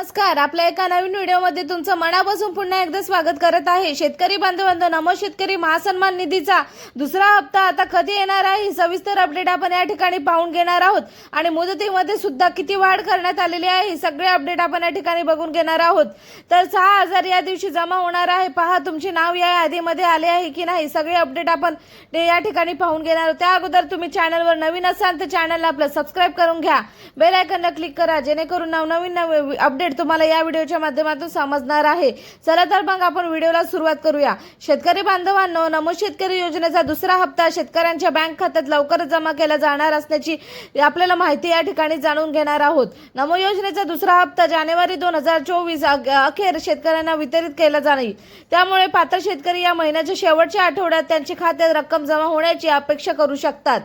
नमस्कार. आपल्या एका नवीन व्हिडिओमध्ये तुमचं मनापासून पुन्हा एकदा स्वागत करत आहे. शेतकरी बांधवांनो नमो शेतकरी महासन्मान निधीचा दुसरा हप्ता आता कधी येणार आहे? ही सविस्तर अपडेट आपण या ठिकाणी पाहून घेणार आहोत. आणि मुदतीमध्ये सुद्धा किती वाढ करण्यात आलेली आहे ही सगळे अपडेट आपण या ठिकाणी बघून घेणार आहोत. तर सहा हजार या दिवशी जमा होणार आहे. पहा तुमचे नाव या यादीमध्ये आले आहे की नाही? सगळे अपडेट आपण या ठिकाणी पाहून घेणार आहोत. त्या अगोदर तुम्ही चॅनलवर नवीन असाल तर चॅनलला आपलं सबस्क्राईब करून घ्या. बेल आयकनला क्लिक करा जेणेकरून नवनवीन नवीन अपडेट तुम्हाला या व्हिडिओच्या माध्यमातून समजणार आहे. चला तर मग आपण व्हिडिओला सुरुवात करूया. शेतकरी बांधवांनो नमो शेतकरी योजनेचा दुसरा हप्ता शेतकऱ्यांच्या बँक खात्यात लवकरच जमा केला जाणार असल्याची आपल्याला माहिती या ठिकाणी जाणून घेणार आहोत. नमो योजनेचा दुसरा हप्ता जानेवारी दोन हजार चोवीस अखेर शेतकऱ्यांना वितरित केला जाईल. त्यामुळे पात्र शेतकरी या महिन्याच्या शेवटच्या आठवड्यात त्यांच्या खात्यात रक्कम जमा होण्याची अपेक्षा करू शकतात.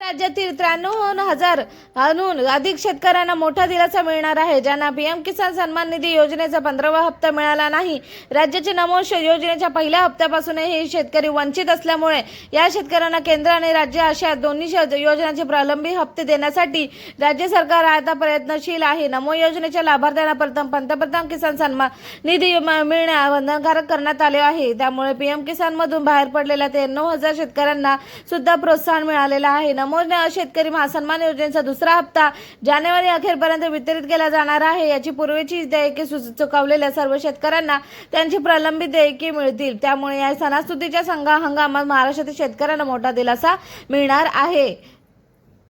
राज्यातील त्र्याण्णव हजार हून अधिक शेतकऱ्यांना मोठा दिलासा मिळणार आहे ज्यांना पीएम किसान सन्मान निधी योजनेचा पंधरावा हप्ता मिळाला नाही. राज्याचे नमो श- योजनेच्या पहिल्या हप्त्यापासूनही शेतकरी वंचित असल्यामुळे या शेतकऱ्यांना केंद्र आणि राज्य अशा दोन्ही योजनांचे प्रलंबित हप्ते देण्यासाठी राज्य सरकार आता प्रयत्नशील आहे. नमो योजनेच्या लाभार्थ्यांना प्रथम पंतप्रधान किसान सन्मान निधी मिळणे बंधनकारक करण्यात आले आहे. त्यामुळे पीएम किसान मधून बाहेर पडलेल्या त्र्याण्णव हजार शेतकऱ्यांना सुद्धा प्रोत्साहन मिळालेलं आहे. नमो शेतकरी महासन्मान योजनेचा दुसरा हप्ता जानेवारी अखेरपर्यंत वितरित केला जाणार आहे. याची पूर्वीची देयके सु- चुकवलेल्या सर्व शेतकऱ्यांना त्यांची प्रलंबित देयके मिळतील. त्यामुळे या सणासुदीच्या संघा हंगामात महाराष्ट्रातील शेतकऱ्यांना मोठा दिलासा मिळणार आहे.